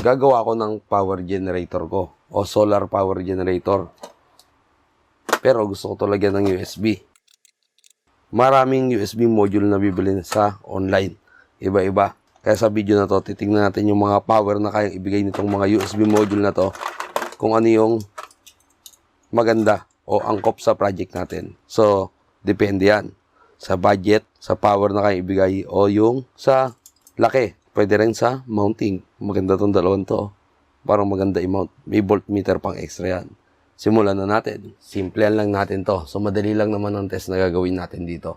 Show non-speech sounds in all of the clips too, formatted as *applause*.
gagawa ko ng power generator ko o solar power generator. Pero gusto ko to lagyan ng USB. Maraming USB module na bibili sa online. Iba-iba. Kaya sa video na to, titingnan natin yung mga power na kayang ibigay nitong mga USB module na to. Kung ano yung maganda o angkop sa project natin. So, depende yan. Sa budget, sa power na kayang ibigay o yung sa laki. Pwede rin sa mounting. Maganda tong dalawang to. Parang maganda i-mount. May voltmeter pang extra yan. Simulan na natin. Simple lang natin to. So, madali lang naman ang test na gagawin natin dito.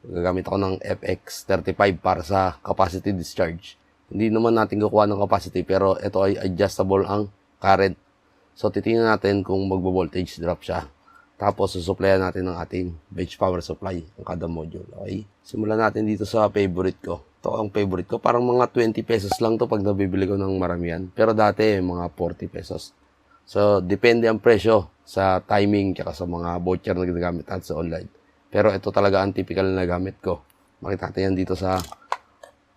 Gagamit ako ng FX35 para sa capacity discharge. Hindi naman natin kukuha ng capacity pero ito ay adjustable ang current. So, titingnan natin kung magbo-voltage drop siya. Tapos, susupplyan natin ng ating bench power supply ang kada module. Okay? Simulan natin dito sa favorite ko. Ito ang favorite ko. Parang mga 20 pesos lang to pag nabibili ko ng maramihan. Pero dati, mga 40 pesos. So, depende ang presyo sa timing kaya sa mga voucher na ginagamit natin sa online. Pero ito talaga ang typical na gamit ko. Makita natin yan dito sa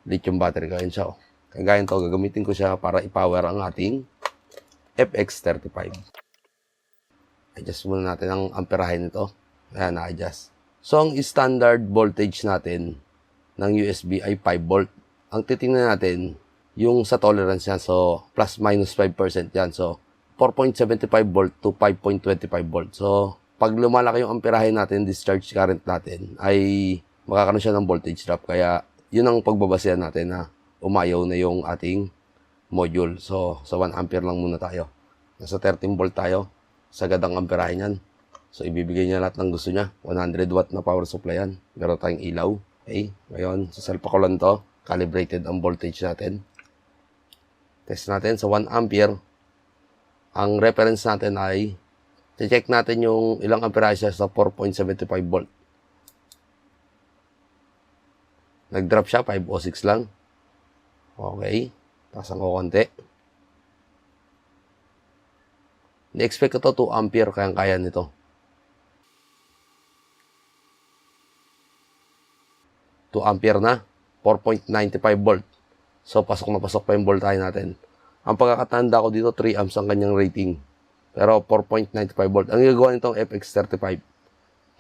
lithium battery. Kaya siya. Oh. Kaya ganyan to, gagamitin ko siya para i-power ang ating FX35. Adjust muna natin ang amperahe nito. Ayan, na-adjust. So, ang standard voltage natin ng USB ay 5 volt. Ang titingnan natin, yung sa tolerance niya. So, plus minus 5% yan. So, 4.75 volt to 5.25 volt. So, pag lumalaki yung amperahe natin, discharge current natin, ay makakaroon siya ng voltage drop. Kaya, yun ang pagbabasehan natin na umayaw na yung ating module. So, sa 1 ampere lang muna tayo. Nasa 13 volt tayo. Sagad ang amperahe niyan. So, ibibigay niya lahat ng gusto niya. 100 watt na power supply yan. Meron tayong ilaw. Okay? Ngayon, sasalpa ko lang to. Calibrated ang voltage natin. Test natin sa 1 ampere. Ang reference natin ay check natin yung ilang amperahe siya sa 4.75 volt. Nag-drop siya, 506 lang. Okay. Tasan ko konti. Ni-expect ko to 2 ampere, kayang kaya nito. 2 ampere na. 4.95 volt. So, pasok na pasok pa yung voltahe natin. Ang pagkakatanda ko dito, 3 amps ang kanyang rating. Pero 4.95 volt. Ang gagawa nitong FX35,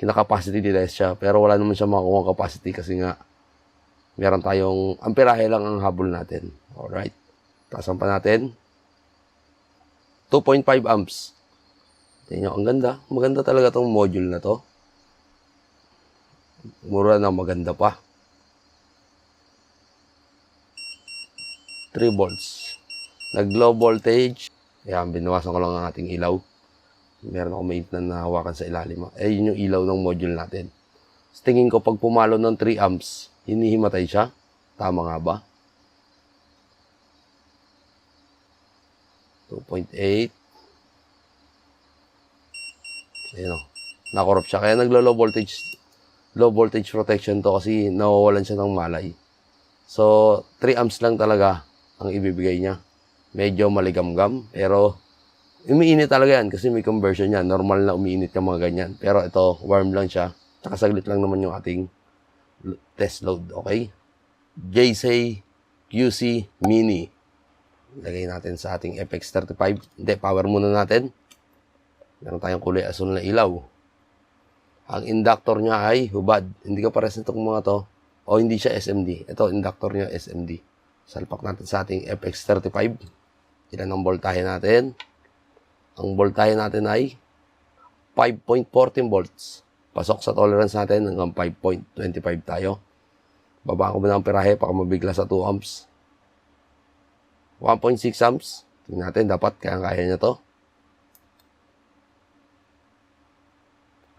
kinakapacity test siya. Pero wala naman siya makukuha capacity kasi nga meron tayong amperahe lang ang habol natin. Alright. Tasan pa natin. 2.5 amps. Tingnan nyo, ang ganda. Maganda talaga tong module na to. Mura na maganda pa. 3 volts. Nag-low voltage. Ayan, binawasan ko lang ang ating ilaw. Meron ako maintenance na hawakan sa ilalim. Eh, yun yung ilaw ng module natin. Sa tingin ko, pag pumalo ng 3 amps, hinihimatay siya. Tama nga ba? 2.8. Ayun o. Nakorrupt siya. Kaya naglo-low voltage, low voltage protection to kasi nawawalan siya ng malay. So, 3 amps lang talaga ang ibibigay niya. Medyo maligamgam, pero umiinit talaga yan kasi may conversion yan. Normal na umiinit yung mga ganyan. Pero ito, warm lang siya. Tsaka saglit lang naman yung ating test load. Okay? JC QC Mini. Lagay natin sa ating FX35. Hindi, power muna natin. Meron tayong kulay asul na ilaw. Ang inductor niya ay hubad. Hindi ka pares nitong mga to. O hindi siya SMD. Ito, inductor niya SMD. Salpak natin sa ating FX35. Ilan ang voltahe natin? Ang voltahe natin ay 5.14 volts. Pasok sa tolerance natin hanggang 5.25 tayo. Baba ko muna ang perahe baka mabigla sa 2 amps. 1.6 amps. Tingnan natin, dapat kaya-kaya niya to.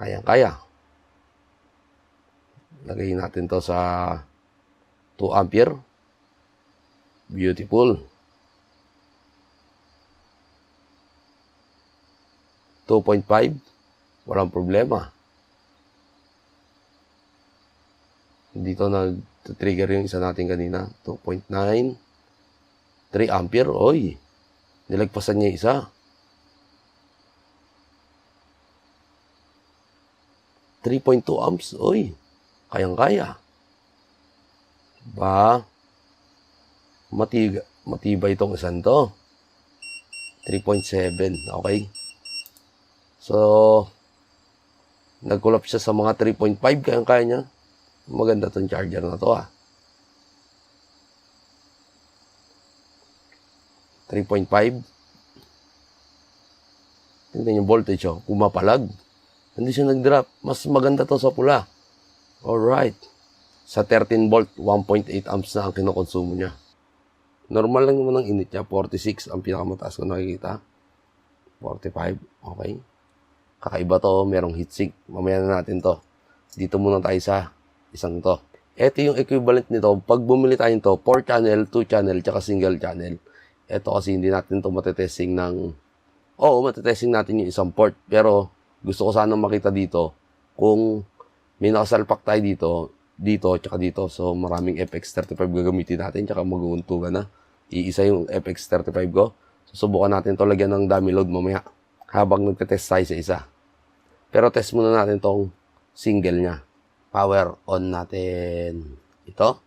Kayang-kaya. Lagay natin to sa 2 ampere. Beautiful. 2.5. Walang problema. Dito nag-trigger yung isa natin kanina. 2.9. 3 ampere. Oy. Nilagpasan niya isa. Three point two amps. Oy. Kayang-kaya. Ba? Matiga. matibay itong isang to. 3.7, okay? So, nag-collapse siya sa mga 3.5, kaya kaya niya. Maganda tong charger na to ah. 3.5. Tingnan yung voltage oh, pumapalag. Hindi siya nag-drop. Mas maganda to sa pula. Alright. Sa 13 volt, 1.8 amps na ang kinokonsumo niya. Normal lang naman ang init niya. 46 ang pinakamataas ko nakikita. 45. Okay. Kakaiba to. Merong heatsink. Mamaya na natin to. Dito muna tayo sa isang to. Ito yung equivalent nito. Pag bumili tayo nito, 4 channel, 2 channel, tsaka single channel. Ito kasi hindi natin to matetesting ng... Oo, matetesting natin yung isang port. Pero gusto ko sanang makita dito kung may nakasalpak tayo dito, dito, tsaka dito. So, maraming FX35 gagamitin natin, tsaka mag-uuntugan na. Iisa yung FX35 ko. Susubukan natin to lagyan ng dummy load mamaya habang nagtetest tayo sa isa. Pero test muna natin tong single niya. Power on natin ito.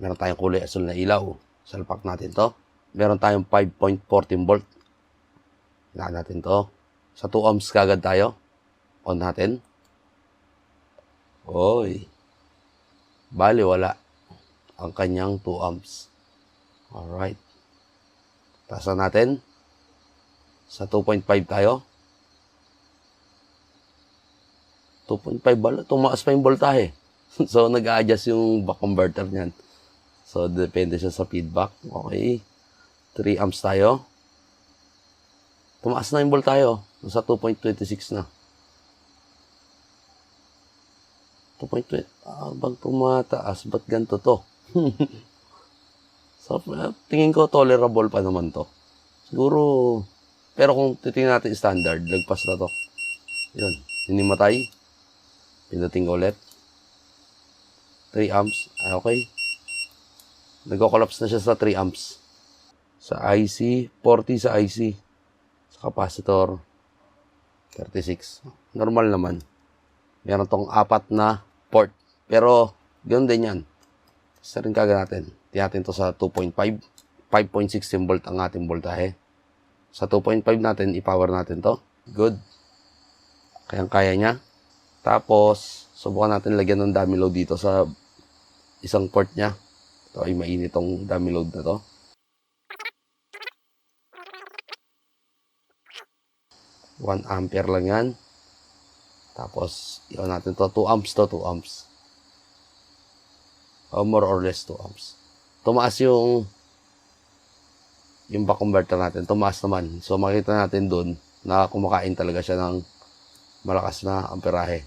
Meron tayong kulay asul na ilaw. Salpak natin to. Meron tayong 5.14 volt. Ilaan natin to. Sa 2 ohms kagad tayo. On natin. Oy. Bali, wala. Ang kanyang 2 amps. Alright. Taasan natin. Sa 2.5 tayo. 2.5 bala. Tumaas pa yung voltahe. *laughs* so, nag-a-adjust yung back converter niyan. So, depende siya sa feedback. Okay. 3 amps tayo. Tumaas na yung voltahe. oh. Nasa 2.26 na. 2.20. Ah, bag tumataas. Ba't ganito to? *laughs* so, eh, tingin ko tolerable pa naman to. Siguro, pero kung titingnan natin standard, lagpas na to. Yun. Hindi matay. Pindutin ko ulit. 3 amps. Ah, okay. Nagko-collapse na siya sa 3 amps. Sa IC, 40 sa IC. Sa capacitor, 36. Normal naman. Meron tong apat na port. Pero, ganoon din yan. Isa rin kaga natin. Tiyatin to sa 2.5. 5.16 volt ang ating voltahe. Sa 2.5 natin, i-power natin to. Good. Kayang-kaya niya. Tapos, subukan natin lagyan ng dummy load dito sa isang port niya. Ito ay mainit tong dummy load na to. One ampere lang yan. Tapos, iwan natin to. 2 amps to, 2 amps. O more or less 2 amps. Tumaas yung yung back converter natin. Tumaas naman. So, makita natin dun na kumakain talaga siya ng malakas na amperahe.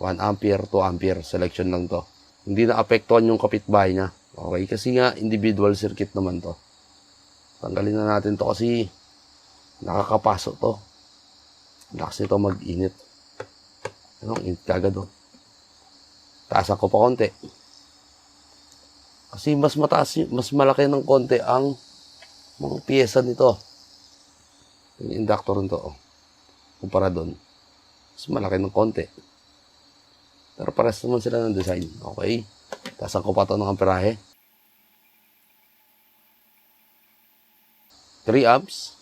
1 ampere, 2 ampere. Selection lang to. Hindi na apektuhan yung kapitbahay niya. Okay? Kasi nga, individual circuit naman to. Tanggalin na natin to kasi nakakapasok to. Lakas nito mag-init. Ano, init kagad oh. Taasan ko pa konti. Kasi mas mataas, mas malaki ng konti ang mga piyesa nito. Yung inductor nito, oh. Kumpara doon. Mas malaki ng konti. Pero pares naman sila ng design. Okay. Taasan ko pa ito ng amperahe. 3 amps.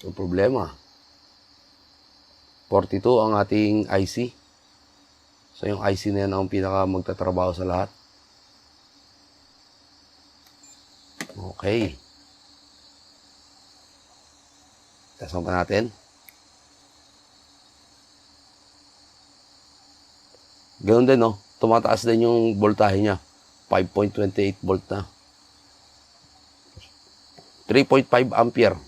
Yung problema. 42 ang ating IC. So, yung IC na yan ang pinaka magtatrabaho sa lahat. Okay. Tasan pa natin. Ganun din, no? Tumataas din yung voltahe niya. 5.28 volt na. 3.5 ampere.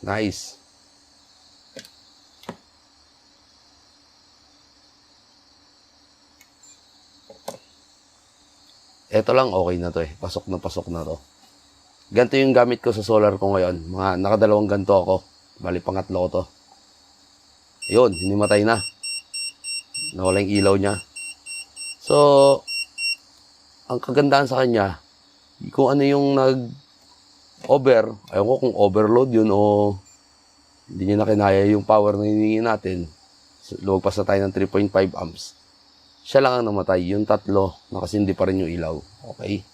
Nice. Ito lang okay na to eh. Pasok na pasok na to. Ganito yung gamit ko sa solar ko ngayon. Mga nakadalawang ganito ako. Bali pangatlo ko to. Yun, hinimatay na. Nawala yung ilaw niya. So, ang kagandahan sa kanya, kung ano yung nag over, ayaw ko kung overload yun o hindi niya na kinaya yung power na hiningi natin. Lumagpas na tayo ng 3.5 amps. Siya lang ang namatay. Yung tatlo, nakasindi pa rin yung ilaw. Okay.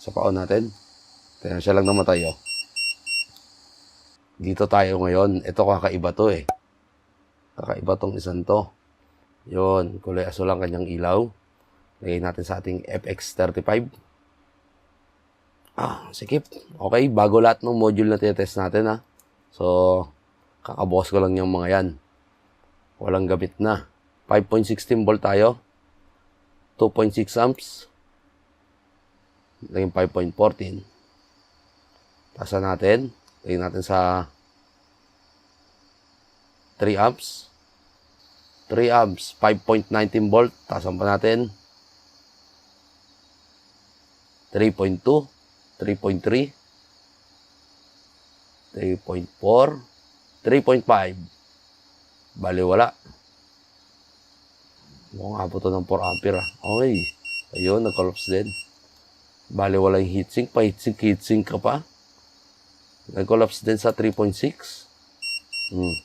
Sa paon natin. Tingnan, siya lang namatay, oh. Dito tayo ngayon. Ito kakaiba to eh. Kakaiba tong isang to. Yun, kulay aso lang kanyang ilaw. Lagay natin sa ating FX35. Ah, sikip. Okay, bago lahat ng module na test natin ha. So, kakabukas ko lang yung mga yan. Walang gamit na. 5.16 volt tayo. 2.6 amps. Lagyan 5.14. Tasa natin. Lagyan natin sa 3 amps. 3 amps. 5.19 volt. Tasan pa natin. 3.2. 3.3. 3.4. 3.5. Bali, wala. Mukhang abot to ng 4 ampere ah. Okay. Ayun, nag-collapse din. Bali, wala yung heatsink. Pa heatsink, ka pa. Nag-collapse din sa 3.6. Hmm.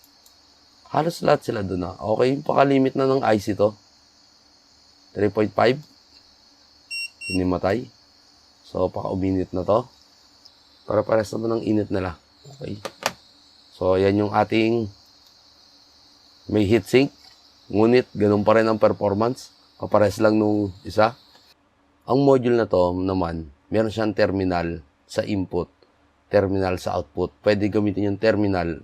Halos lahat sila doon na. Okay, yung pakalimit na ng IC to. 3.5. Hinimatay. So, paka-uminit na to. Para pares naman ng init nila. Okay. So, yan yung ating may heatsink. Ngunit, ganun pa rin ang performance. Kapares lang nung isa. Ang module na to naman, meron siyang terminal sa input, terminal sa output. Pwede gamitin yung terminal.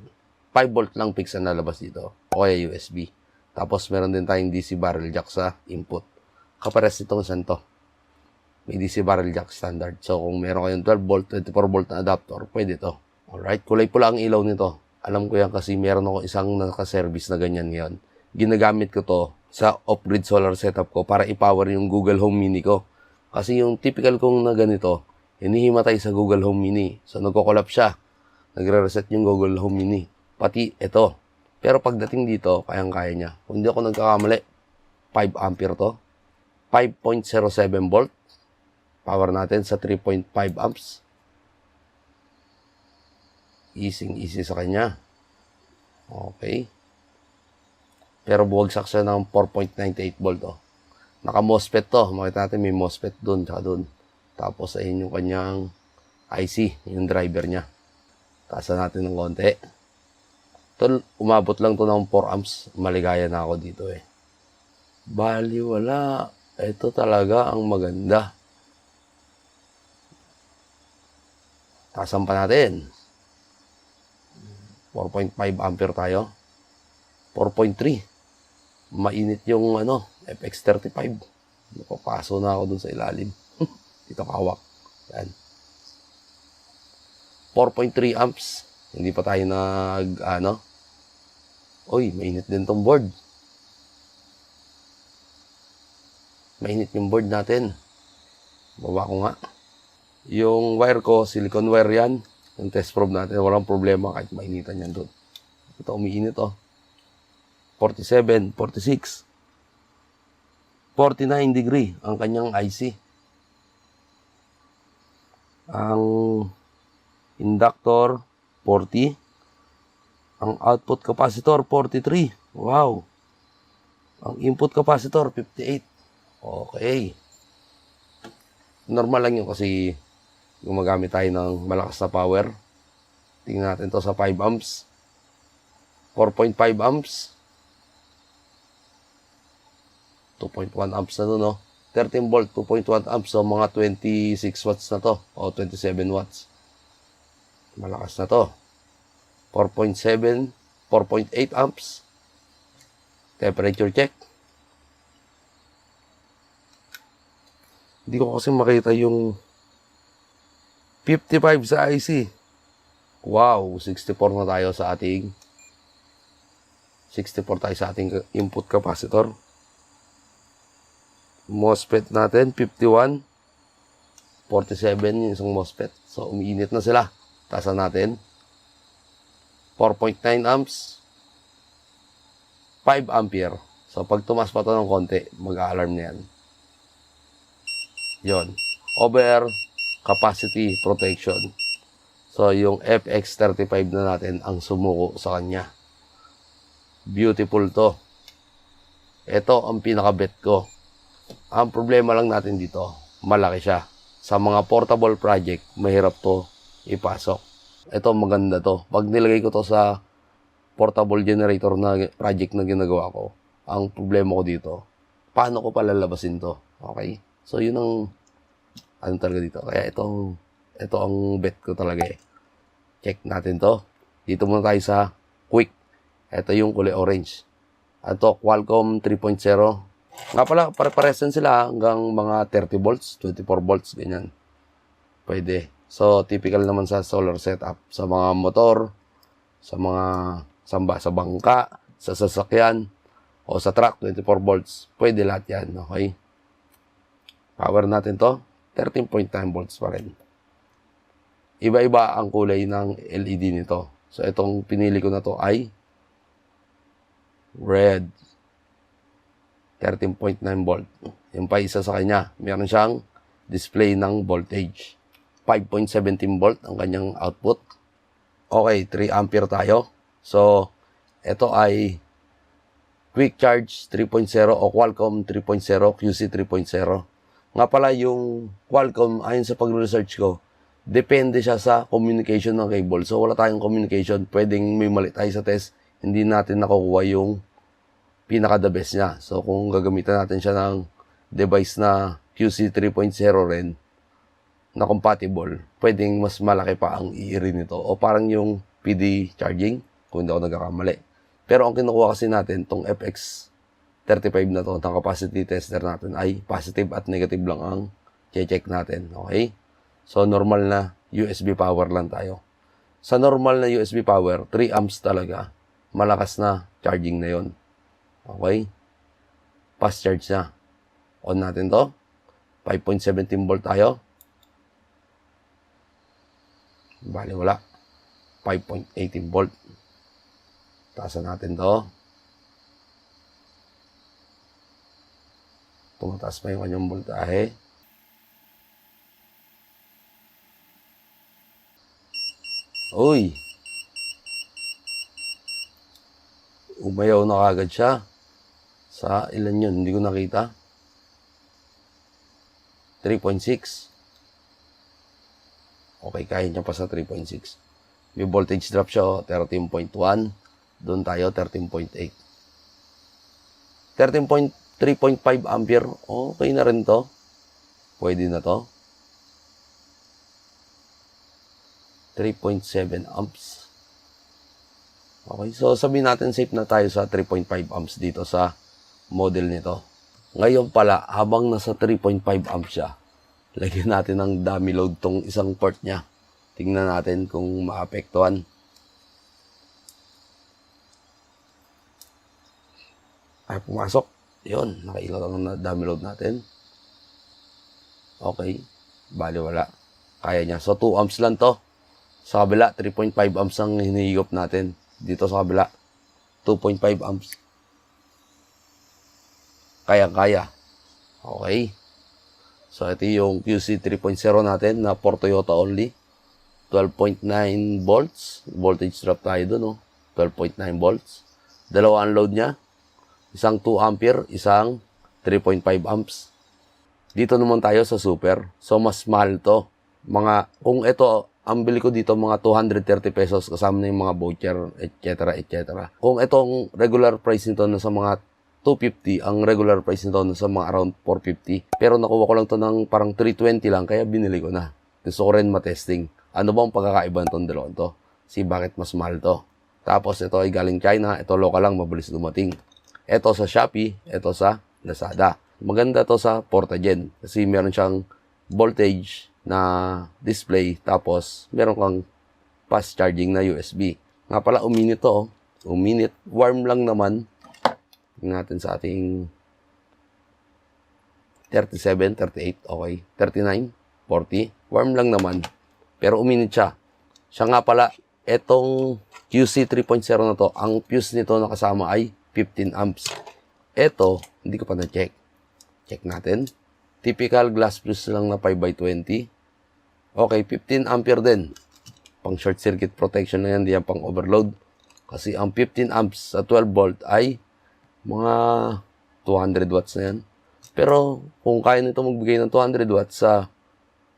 5 volt lang fix ang lalabas dito. O kaya USB. Tapos meron din tayong DC barrel jack sa input. Kapares itong isang to. May DC barrel jack standard. So kung meron kayong 12 volt, 24 volt na adapter, pwede to. Alright, kulay pula ang ilaw nito. Alam ko yan kasi meron ako isang naka-service na ganyan ngayon. Ginagamit ko to sa off-grid solar setup ko para i-power yung Google Home Mini ko. Kasi yung typical kong na ganito, hinihimatay sa Google Home Mini. So nagko-collapse siya. Nagre-reset yung Google Home Mini. Pati ito. Pero pagdating dito, kayang-kaya niya. Kung hindi ako nagkakamali, 5 ampere to. 5.07 volt. Power natin sa 3.5 amps. Easy easy sa kanya. Okay. Pero buwagsak siya ng 4.98 volt. Oh. Naka-MOSFET to. Makita natin may MOSFET doon. Tsaka doon. Tapos ayun yung kanyang IC. Yung driver niya. Taasan natin ng konti. Ito, umabot lang to ng 4 amps. Maligaya na ako dito eh. Bali, wala. Ito talaga ang maganda. Tasan pa natin. 4.5 ampere tayo. 4.3 mainit yung ano, FX35. Napapaso na ako dun sa ilalim. *laughs* Dito kawak. Yan. 4.3 amps. Hindi pa tayo nag, ano. Uy, mainit din tong board. Mainit yung board natin. Baba ko nga. Yung wire ko, silicone wire yan. Yung test probe natin, walang problema kahit mainitan yan doon. Ito, umiinit oh. 47, 46, 49 degree ang kanyang IC. Ang inductor 40, ang output capacitor 43. Wow. Ang input capacitor 58. Okay. Normal lang yun kasi gumagamit tayo ng malakas na power. Tingnan natin to sa 5 amps. 4.5 amps. 2.1 amps na to, no? 13 volt, 2.1 amps. So, mga 26 watts na to. O 27 watts. Malakas na to. 4.7, 4.8 amps. Temperature check. Hindi ko kasi makita yung 55 sa IC. Wow, 64 na tayo sa ating 64 tayo sa ating input capacitor. MOSFET natin, 51. 47 yung isang MOSFET. So, umiinit na sila. Tasan natin. 4.9 amps. 5 ampere. So, pag tumas pa to ng konti, mag-alarm na yan. Yun. Over capacity protection. So, yung FX35 na natin ang sumuko sa kanya. Beautiful to. Ito ang pinaka-bet ko. Ang problema lang natin dito, malaki siya. Sa mga portable project, mahirap to ipasok. Ito maganda to. Pag nilagay ko to sa portable generator na project na ginagawa ko, ang problema ko dito, paano ko palalabasin to? Okay? So, yun ang ano talaga dito. Kaya itong, ito ang bet ko talaga eh. Check natin to. Dito muna tayo sa quick. Ito yung kulay orange. Ito, Qualcomm 3.0. Nga pala, pare-pares din sila hanggang mga 30 volts, 24 volts, ganyan. Pwede. So, typical naman sa solar setup. Sa mga motor, sa mga samba, sa bangka, sa sasakyan, o sa truck, 24 volts. Pwede lahat yan, okay? Power natin to, 13.9 volts pa rin. Iba-iba ang kulay ng LED nito. So, itong pinili ko na to ay red. 13.9 volt. Yung pa isa sa kanya. Meron siyang display ng voltage. 5.17 volt ang kanyang output. Okay, 3 ampere tayo. So, ito ay Quick Charge 3.0 o Qualcomm 3.0, QC 3.0. Nga pala yung Qualcomm, ayon sa pag-research ko, depende siya sa communication ng cable. So, wala tayong communication. Pwedeng may mali tayo sa test. Hindi natin nakukuha yung pinaka-the best niya. So, kung gagamitan natin siya ng device na QC 3.0 rin, na compatible, pwedeng mas malaki pa ang iiri nito. O parang yung PD charging, kung hindi ako nagkakamali. Pero ang kinukuha kasi natin, tong FX35 na to, ang capacity tester natin ay positive at negative lang ang check natin. Okay? So, normal na USB power lang tayo. Sa normal na USB power, 3 amps talaga. Malakas na charging na yon. Okay? Fast charge na. On natin to. 5.17 volt tayo. Bali, wala. 5.18 volt. Taasan natin to. Tumataas pa yung kanyang voltahe. Uy! Umayaw na kagad siya. Sa ilan yun? Hindi ko nakita. 3.6. Okay, kaya niya pa sa 3.6. May voltage drop siya, oh, 13.1. Doon tayo, 13.8. 13.3.5 ampere. Okay na rin to. Pwede na to. 3.7 amps. Okay, so sabihin natin safe na tayo sa 3.5 amps dito sa model nito. Ngayon pala, habang nasa 3.5 amps siya, lagyan natin ng dummy load tong isang port niya. Tingnan natin kung maapektuhan. Ay, pumasok. Yun, nakailaw lang na dummy load natin. Okay. Bali, wala. Kaya niya. So, 2 amps lang to. Sa kabila, 3.5 amps ang hinihigop natin. Dito sa kabila, 2.5 amps. Kaya-kaya. Okay. So, ito yung QC 3.0 natin na for Toyota only. 12.9 volts. Voltage drop tayo doon, no? 12.9 volts. Dalawa ang load niya. Isang 2 ampere, isang 3.5 amps. Dito naman tayo sa super. So, mas mahal to. Mga, kung ito, ang bili ko dito mga 230 pesos kasama na yung mga voucher, etc. etc. Kung itong regular price nito na sa mga 250, ang regular price nito sa mga around 450. Pero nakuha ko lang to ng parang 320 lang, kaya binili ko na. Gusto ko rin matesting. Ano bang pagkakaiba nitong dalawang to? Si bakit mas mahal to? Tapos ito ay galing China, ito local lang, mabilis dumating. Ito sa Shopee, ito sa Lazada. Maganda to sa Portagen kasi meron siyang voltage na display tapos meron kang fast charging na USB. Nga pala, uminit to. oh. Uminit. Warm lang naman. Natin sa ating 37, 38, okay. 39, 40. Warm lang naman. Pero uminit siya. Siya nga pala, etong QC 3.0 na to, ang fuse nito na kasama ay 15 amps. Ito, hindi ko pa na-check. Check natin. Typical glass fuse lang na 5x20. Okay, 15 ampere din. Pang short circuit protection na yan, di yan pang overload. Kasi ang 15 amps sa 12 volt ay mga 200 watts na yan. Pero kung kaya nito magbigay ng 200 watts sa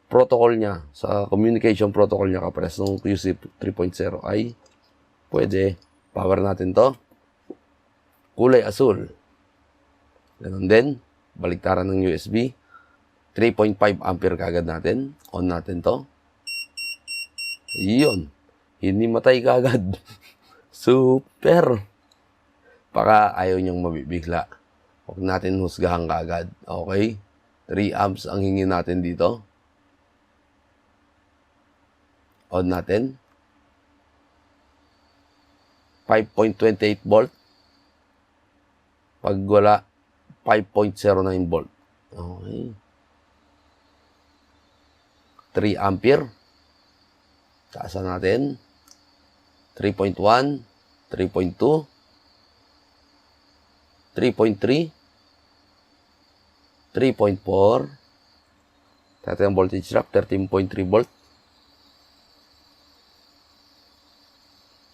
protocol niya, sa communication protocol niya kapares ng QC 3.0 ay pwede. Power natin to. Kulay asul. Ganun din. Baliktaran ng USB. 3.5 ampere kagad natin. On natin to. Yun. Hindi matay kagad. *laughs* Super. Baka ayaw niyong mabibigla. Huwag natin husgahan kagad. Okay? 3 amps ang hingi natin dito. On natin. 5.28 volt. Pag wala, 5.09 volt. Okay. 3 ampere. Taasan natin. 3.1, 3.2, 3.3, 3.4. Tati ang voltage drop, 13.3 volt.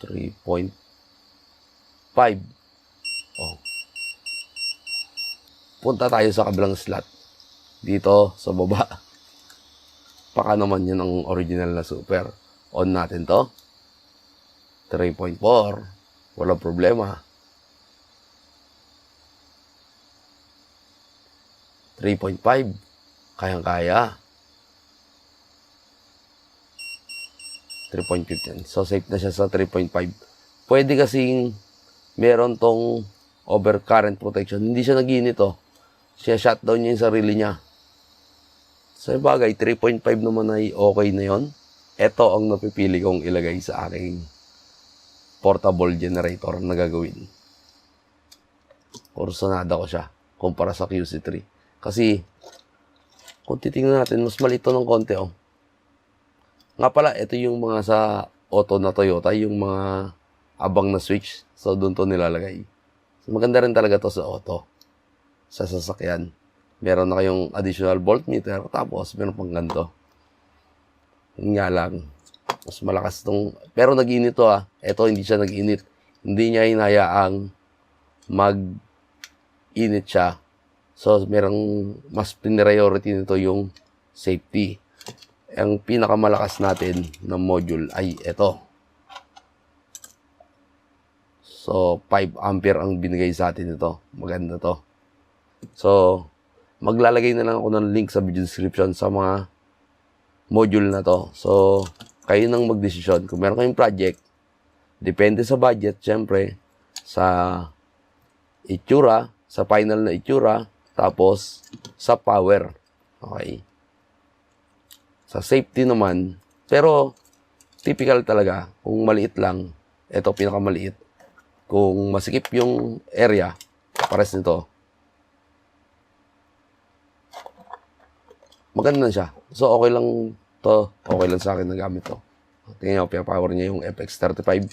3.5. Oh. Punta tayo sa kabilang slot. Dito, sa baba. Baka naman yun ang original na super. On natin to. 3.4. Walang problema. 3.5. Kayang-kaya. 3.15. So, safe na siya sa 3.5. Pwede kasing meron tong overcurrent protection. Hindi siya nag oh. Siya shutdown niya yung sarili niya. Sa bagay, 3.5 naman ay okay na yon. Ito ang napipili kong ilagay sa aking portable generator na gagawin. Kursunada ko siya kumpara sa QC3. Kasi, kung titingnan natin, mas malito ng konti, oh. Nga pala, ito yung mga sa auto na Toyota, yung mga abang na switch. So, doon to nilalagay. So, maganda rin talaga to sa auto. Sa sasakyan. Meron na kayong additional voltmeter, tapos meron pang ganito. Yun nga lang, mas malakas tong, pero nag-init to ah. Ito, hindi siya nag-init. Hindi niya hinayaang mag-init siya. So, merong mas priority nito yung safety. Ang pinakamalakas natin na module ay ito. So, 5 ampere ang binigay sa atin ito. Maganda to. So, maglalagay na lang ako ng link sa video description sa mga module na to. So, kayo nang magdesisyon. Kung meron kayong project, depende sa budget, syempre, sa itsura, sa final na itsura, tapos sa power. Okay. Sa safety naman, pero typical talaga, kung maliit lang, ito pinakamaliit. Kung masikip yung area, pares nito, maganda siya. So, okay lang to. Okay lang sa akin na gamit to. Tingnan nyo, power niya yung FX35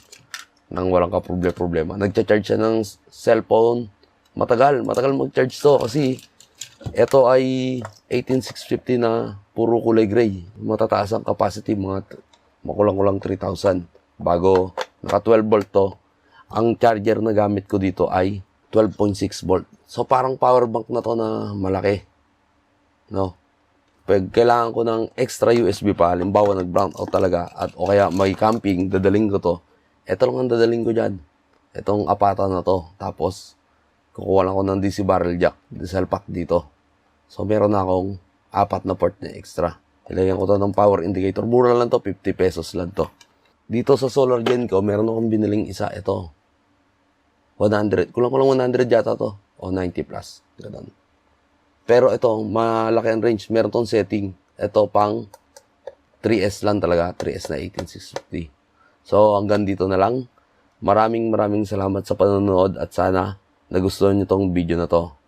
nang walang ka-problema. Nagcha-charge siya ng cellphone. Matagal, matagal mag-charge to kasi ito ay 18650 na puro kulay gray. Matataas ang capacity, mga makulang-kulang 3,000. Bago naka 12 volt to, ang charger na gamit ko dito ay 12.6 volt. So parang power bank na to na malaki. No? Pag kailangan ko ng extra USB pa, halimbawa nag-brown out talaga, at o kaya may camping, dadaling ko to, eto lang ang dadaling ko dyan. Itong apata na to. Tapos, kukuha lang ko ng DC barrel jack, diesel pack dito. So, meron na akong apat na port na extra. Ilagyan ko to ng power indicator. Mura lang to, 50 pesos lang to. Dito sa solar gen ko, meron akong biniling isa. Ito, 100. Kulang-kulang 100 yata to. O 90 plus. Ganun. Pero ito, malaki ang range. Meron tong setting. Ito pang 3S lang talaga. 3S na 18650. So, hanggang dito na lang. Maraming maraming salamat sa panonood at sana nagustuhan nyo tong video na to.